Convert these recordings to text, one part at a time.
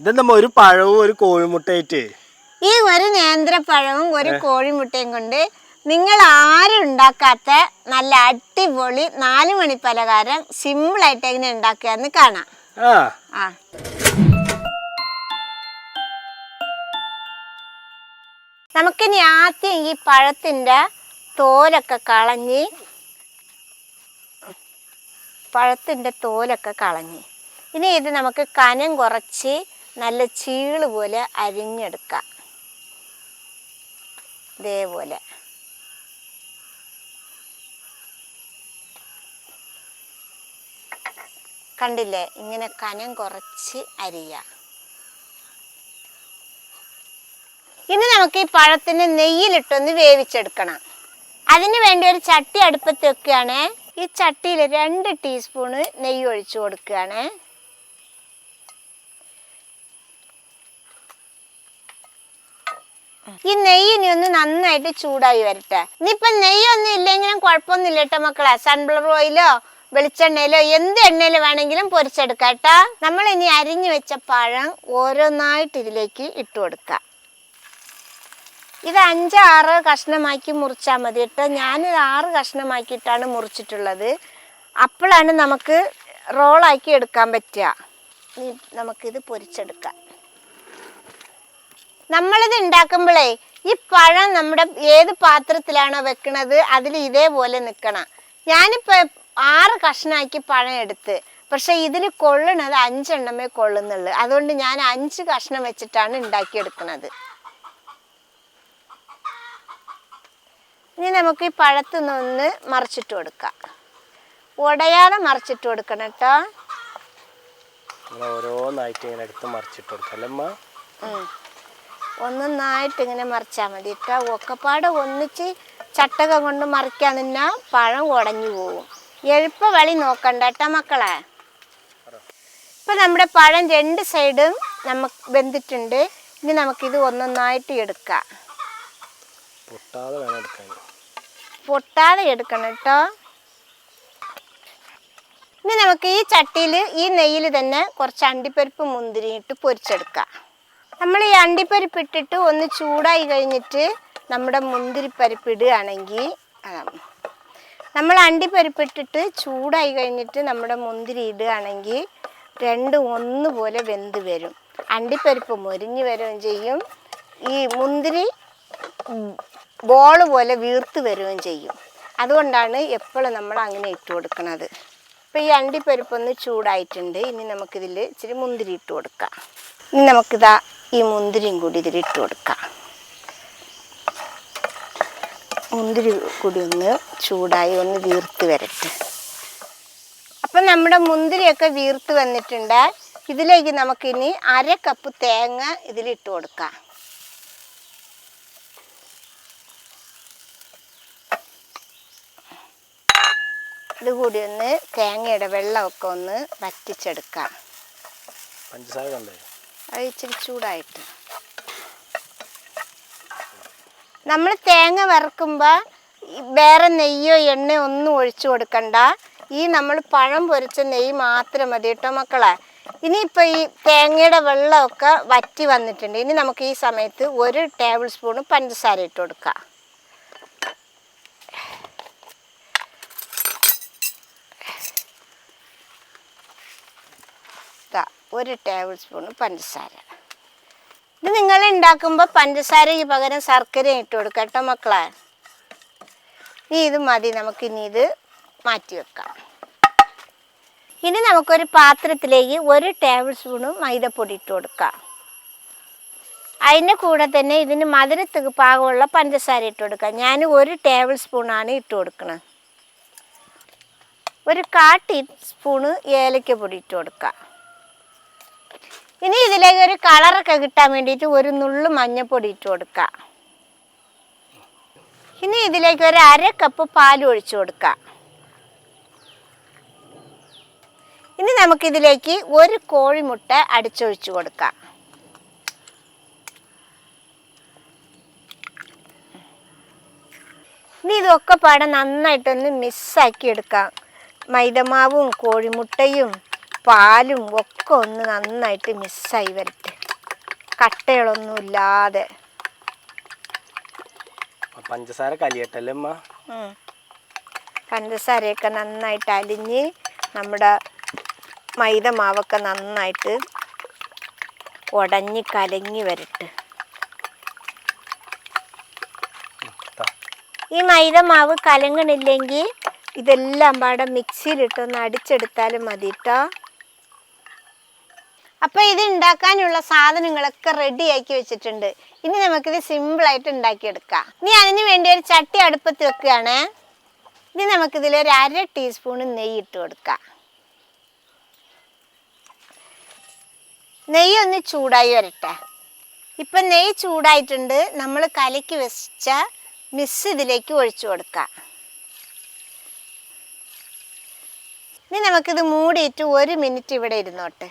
ഇതെന്താ ഒരു പഴവും ഒരു കോഴിമുട്ടയായിട്ട്? ഈ ഒരു നേന്ത്രപ്പഴവും ഒരു കോഴിമുട്ടയും കൊണ്ട് നിങ്ങൾ ആരും ഉണ്ടാക്കാത്ത നല്ല അടിപൊളി നാല് മണി പലഹാരം സിമ്പിളായിട്ട് എങ്ങനെ ഉണ്ടാക്കുകയെന്ന് കാണാം. ആ. നമുക്കിനി ആദ്യം ഈ പഴത്തിന്റെ തോലൊക്കെ കളഞ്ഞ് പഴത്തിന്റെ തോലൊക്കെ കളഞ്ഞ്. ഇനി ഇത് നമുക്ക് കനം കുറച്ച് നല്ല ചീൾ പോലെ അരിഞ്ഞെടുക്കുക ഇതേപോലെ. കണ്ടില്ലേ? ഇങ്ങനെ കനം കുറച്ച് അരിയ. ഇനി നമുക്ക് ഈ പഴത്തിന് നെയ്യിലിട്ടൊന്ന് വേവിച്ചെടുക്കണം. അതിന് വേണ്ടി ഒരു ചട്ടി അടുപ്പത്ത് വെക്കുകയാണ്. ഈ ചട്ടിയിൽ രണ്ട് ടീസ്പൂണ് നെയ്യ് ഒഴിച്ചു കൊടുക്കുകയാണ്. ഈ നെയ്യ് ഇനി ഒന്ന് നന്നായിട്ട് ചൂടായി വരട്ടെ. ഇനിയിപ്പൊ നെയ്യൊന്നും ഇല്ലെങ്കിലും കുഴപ്പമൊന്നുമില്ല കേട്ടോ മക്കളെ. സൺഫ്ലവർ ഓയിലോ വെളിച്ചെണ്ണയിലോ എന്ത് എണ്ണയിലോ വേണമെങ്കിലും പൊരിച്ചെടുക്കാം നമ്മൾ ഇനി അരിഞ്ഞു വെച്ച പഴം ഓരോന്നായിട്ട് ഇതിലേക്ക് ഇട്ട് കൊടുക്കാം. ഇത് അഞ്ചാറ് കഷ്ണമാക്കി മുറിച്ചാൽ മതി കേട്ടോ. ഞാനിത് ആറ് കഷ്ണമാക്കിയിട്ടാണ് മുറിച്ചിട്ടുള്ളത്. അപ്പോഴാണ് നമുക്ക് റോളാക്കി എടുക്കാൻ പറ്റുക. നമുക്കിത് പൊരിച്ചെടുക്കാം. നമ്മളിത് ഉണ്ടാക്കുമ്പോഴേ ഈ പഴം നമ്മുടെ ഏത് പാത്രത്തിലാണോ വെക്കണത് അതിൽ ഇതേപോലെ നിൽക്കണം ഞാനിപ്പോൾ ആറ് കഷ്ണമാക്കി പഴം എടുത്ത് പക്ഷെ ഇതിൽ കൊള്ളണത് അഞ്ചെണ്ണമേ കൊള്ളുന്നുള്ളൂ. അതുകൊണ്ട് ഞാൻ അഞ്ച് കഷ്ണം വെച്ചിട്ടാണ് ഉണ്ടാക്കിയെടുക്കുന്നത് ഇനി നമുക്ക് ഈ പഴത്തുനിന്നൊന്ന് മറിച്ചിട്ട് കൊടുക്കാം. ഉടയാതെ മറിച്ചിട്ട് കൊടുക്കണം കേട്ടോ ഓരോന്നായിട്ട് ഇങ്ങനെ എടുത്ത് മറിച്ചിട്ട് കൊടുക്കാം. ഒന്നൊന്നായിട്ട് ഇങ്ങനെ മറിച്ചാൽ മതി കേട്ടോ ഒക്കെപ്പാട് ഒന്നിച്ച് ചട്ടകം കൊണ്ട് മറിക്കാൻ നിന്നാൽ പഴം ഉടഞ്ഞു പോകും എളുപ്പ വഴി നോക്കണ്ട കേട്ടോ മക്കളെ. ഇപ്പം നമ്മുടെ പഴം രണ്ട് സൈഡും നമുക്ക് വെന്തിട്ടുണ്ട്. ഇനി നമുക്കിത് ഒന്നൊന്നായിട്ട് എടുക്കാം. പൊട്ടാതെ എടുക്കണം കേട്ടോ ഇനി നമുക്ക് ഈ ചട്ടിയിൽ ഈ നെയ്യിൽ തന്നെ കുറച്ച് അണ്ടിപ്പരിപ്പ് മുന്തിരി ഇട്ട് പൊരിച്ചെടുക്കാം. നമ്മൾ ഈ അണ്ടിപ്പരിപ്പ് ഇട്ടിട്ട് ഒന്ന് ചൂടായി കഴിഞ്ഞിട്ട് നമ്മുടെ മുന്തിരിപ്പരിപ്പ് ഇടുകയാണെങ്കിൽ നമ്മൾ അണ്ടിപ്പരിപ്പ് ഇട്ടിട്ട് ചൂടായി കഴിഞ്ഞിട്ട് നമ്മുടെ മുന്തിരി ഇടുകയാണെങ്കിൽ രണ്ടും ഒന്നുപോലെ വെന്ത് വരും. അണ്ടിപ്പരിപ്പ് മൊരിഞ്ഞ് വരികയും ചെയ്യും. ഈ മുന്തിരി ബോൾ പോലെ വീർത്ത് വരികയും ചെയ്യും. അതുകൊണ്ടാണ് എപ്പോഴും നമ്മൾ അങ്ങനെ ഇട്ട് കൊടുക്കുന്നത്. ഇപ്പോൾ ഈ അണ്ടിപ്പരിപ്പൊന്ന് ചൂടായിട്ടുണ്ട്. ഇനി നമുക്കിതിൽ ഇച്ചിരി മുന്തിരി ഇട്ട് കൊടുക്കാം. ഇനി നമുക്കിതാ ഈ മുന്തിരിയും കൂടി ഇതിൽ ഇട്ട് കൊടുക്കാം. മുന്തിരി കൂടി ഒന്ന് ചൂടായി ഒന്ന് വീർത്ത് വരട്ടെ. അപ്പം നമ്മുടെ മുന്തിരിയൊക്കെ വീർത്ത് വന്നിട്ടുണ്ട്. ഇതിലേക്ക് നമുക്കിനി അര കപ്പ് തേങ്ങ ഇതിലിട്ട് കൊടുക്കാം. ഇതുകൂടി ഒന്ന് തേങ്ങയുടെ വെള്ളമൊക്കെ ഒന്ന് വറ്റിച്ചെടുക്കാം. പഞ്ചസാര ഇച്ചിരി ചൂടായിട്ട്. നമ്മൾ തേങ്ങ വറുക്കുമ്പോൾ വേറെ നെയ്യോ എണ്ണയോ ഒന്നും ഒഴിച്ചു കൊടുക്കണ്ട. ഈ നമ്മൾ പഴം പൊരിച്ച നെയ്യ് മാത്രം മതി കേട്ടോ മക്കളെ. ഇനിയിപ്പോൾ ഈ തേങ്ങയുടെ വെള്ളമൊക്കെ വറ്റി വന്നിട്ടുണ്ട്. ഇനി നമുക്ക് ഈ സമയത്ത് ഒരു ടേബിൾ സ്പൂൺ പഞ്ചസാര ഇട്ട് കൊടുക്കാം. ഒരു ടേബിൾ സ്പൂൺ പഞ്ചസാര. ഇത് നിങ്ങൾ ഉണ്ടാക്കുമ്പോൾ പഞ്ചസാരയ്ക്ക് പകരം ശർക്കര ഇട്ട് കൊടുക്കുക കേട്ടോ മക്കളെ. ഇനി ഇത് മതി നമുക്ക് ഇനി ഇത് മാറ്റി വെക്കാം. ഇനി നമുക്കൊരു പാത്രത്തിലേക്ക് ഒരു ടേബിൾ സ്പൂണ് മൈദപ്പൊടി ഇട്ട് കൊടുക്കാം. അതിന്റെ കൂടെ തന്നെ ഇതിന് മധുരത്തിന് പാകമുള്ള പഞ്ചസാര ഇട്ട് കൊടുക്കാം. ഞാൻ ഒരു ടേബിൾ സ്പൂണാണ് ഇട്ട് കൊടുക്കുന്നത് ഒരു കാ ടീസ്പൂണ് ഏലക്കപ്പൊടി ഇട്ട് കൊടുക്കാം. ഇനി ഇതിലേക്ക് ഒരു കളറൊക്കെ കിട്ടാൻ വേണ്ടിയിട്ട് ഒരു നുള്ളു മഞ്ഞപ്പൊടി ഇട്ട് കൊടുക്കാം. ഇനി ഇതിലേക്ക് ഒരു അര കപ്പ് പാൽ ഒഴിച്ചു കൊടുക്കാം. ഇനി നമുക്കിതിലേക്ക് ഒരു കോഴിമുട്ട അടിച്ചൊഴിച്ചു കൊടുക്കാം. ഇനി ഇതൊക്കെ പാടെ നന്നായിട്ടൊന്ന് മിസ്സാക്കി എടുക്കാം. മൈദമാവും കോഴിമുട്ടയും പാലും ഒക്കെ ഒന്ന് നന്നായിട്ട് മിസ്സായി വരട്ടെ. കട്ടകളൊന്നുമില്ലാതെ. പഞ്ചസാര കലിയട്ടല്ലേ അമ്മ പഞ്ചസാരയൊക്കെ നന്നായിട്ട് അലിഞ്ഞ് നമ്മുടെ മൈദ മാവൊക്കെ നന്നായിട്ട് ഉടഞ്ഞ് കലങ്ങി വരട്ടെ. ഈ മൈദ മാവ് കലങ്ങണില്ലെങ്കിൽ ഇതെല്ലാം പാടെ മിക്സിയിലിട്ടൊന്ന് അടിച്ചെടുത്താലും മതി കേട്ടോ അപ്പൊ ഇത് ഉണ്ടാക്കാനുള്ള സാധനങ്ങളൊക്കെ റെഡി ആക്കി വെച്ചിട്ടുണ്ട്. ഇനി നമുക്കിത് സിമ്പിളായിട്ട് ഉണ്ടാക്കിയെടുക്കാം. ഇനി അതിന് വേണ്ടി ഒരു ചട്ടി അടുപ്പത്ത് വെക്കുകയാണ്. ഇനി നമുക്കിതിൽ ഒരു അര ടീസ്പൂൺ നെയ്യ് ഇട്ട് കൊടുക്കാം. നെയ്യ് ഒന്ന് ചൂടായി വരട്ടെ. ഇപ്പം നെയ്യ് ചൂടായിട്ടുണ്ട്. നമ്മൾ കലക്കി വെച്ച മിസ് ഇതിലേക്ക് ഒഴിച്ചു കൊടുക്കാം. ഇനി നമുക്കിത് മൂടിയിട്ട് ഒരു മിനിറ്റ് ഇവിടെ ഇരുന്നോട്ടെ.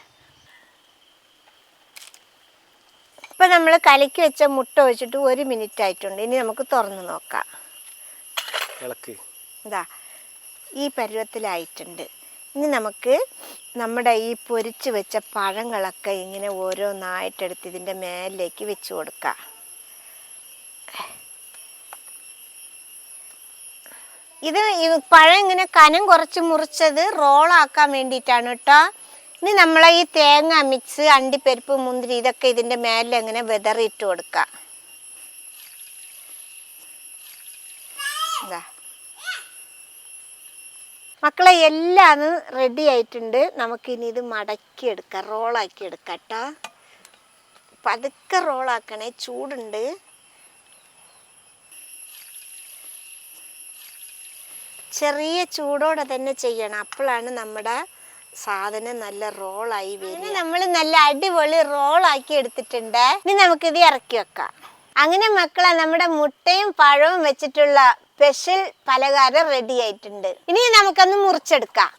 ഇപ്പം നമ്മൾ കലക്കി വെച്ച മുട്ട വെച്ചിട്ട് ഒരു മിനിറ്റ് ആയിട്ടുണ്ട്. ഇനി നമുക്ക് തുറന്ന് നോക്കാം. ഇതാ ഈ പരുവത്തിലായിട്ടുണ്ട്. ഇനി നമുക്ക് നമ്മുടെ ഈ പൊരിച്ച് വെച്ച പഴങ്ങളൊക്കെ ഇങ്ങനെ ഓരോന്നായിട്ടെടുത്ത് ഇതിന്റെ മേലിലേക്ക് വെച്ച് കൊടുക്കാം. ഇത് പഴം ഇങ്ങനെ കനം കുറച്ച് മുറിച്ചത് റോളാക്കാൻ വേണ്ടിയിട്ടാണ് കേട്ടോ. ഇനി നമ്മൾ ഈ തേങ്ങ മിക്സ് അണ്ടിപ്പരിപ്പ് മുന്തിരി ഇതൊക്കെ ഇതിന്റെ മേലിൽ അങ്ങനെ വിതറിയിട്ട് കൊടുക്കാം. മക്കളെ എല്ലാം റെഡി ആയിട്ടുണ്ട്. നമുക്കിനി ഇത് മടക്കി എടുക്കാം റോളാക്കി എടുക്കാം കേട്ടോ പതുക്കെ റോളാക്കണേ. ചൂടുണ്ട്. ചെറിയ ചൂടോടെ തന്നെ ചെയ്യണം. അപ്പോഴാണ് നമ്മുടെ സാധനം നല്ല റോളായി വരും നമ്മൾ നല്ല അടിപൊളി റോളാക്കി എടുത്തിട്ടുണ്ട്. ഇനി നമുക്കിത് ഇറക്കി വെക്കാം. അങ്ങനെ മക്കളെ നമ്മുടെ മുട്ടയും പഴവും വെച്ചിട്ടുള്ള സ്പെഷ്യൽ പലഹാരം റെഡി ആയിട്ടുണ്ട്. ഇനി നമുക്കൊന്ന് മുറിച്ചെടുക്കാം.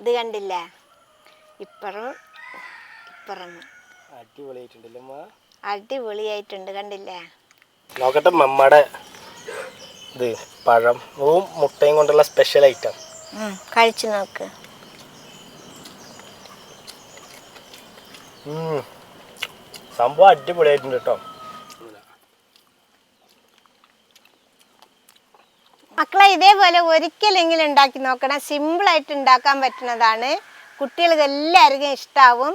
ഇത് കണ്ടില്ലേ? ഇപ്പറും അമ്മ അടിപൊളിയായിട്ടുണ്ട് കണ്ടില്ലേ? നോക്കട്ടെ മമ്മയുടെ ഇത് പഴവും മുട്ടയും കൊണ്ടുള്ള സ്പെഷ്യൽ ഐറ്റം കഴിച്ചു നോക്ക്. സംഭവം അടിപൊളിയായിട്ടുണ്ട് കേട്ടോ. മക്കളെ ഇതേപോലെ ഒരിക്കലെങ്കിലും ഉണ്ടാക്കി നോക്കണം. സിമ്പിളായിട്ട് ഉണ്ടാക്കാൻ പറ്റുന്നതാണ്. കുട്ടികൾക്ക് എല്ലാവർക്കും ഇഷ്ടാവും.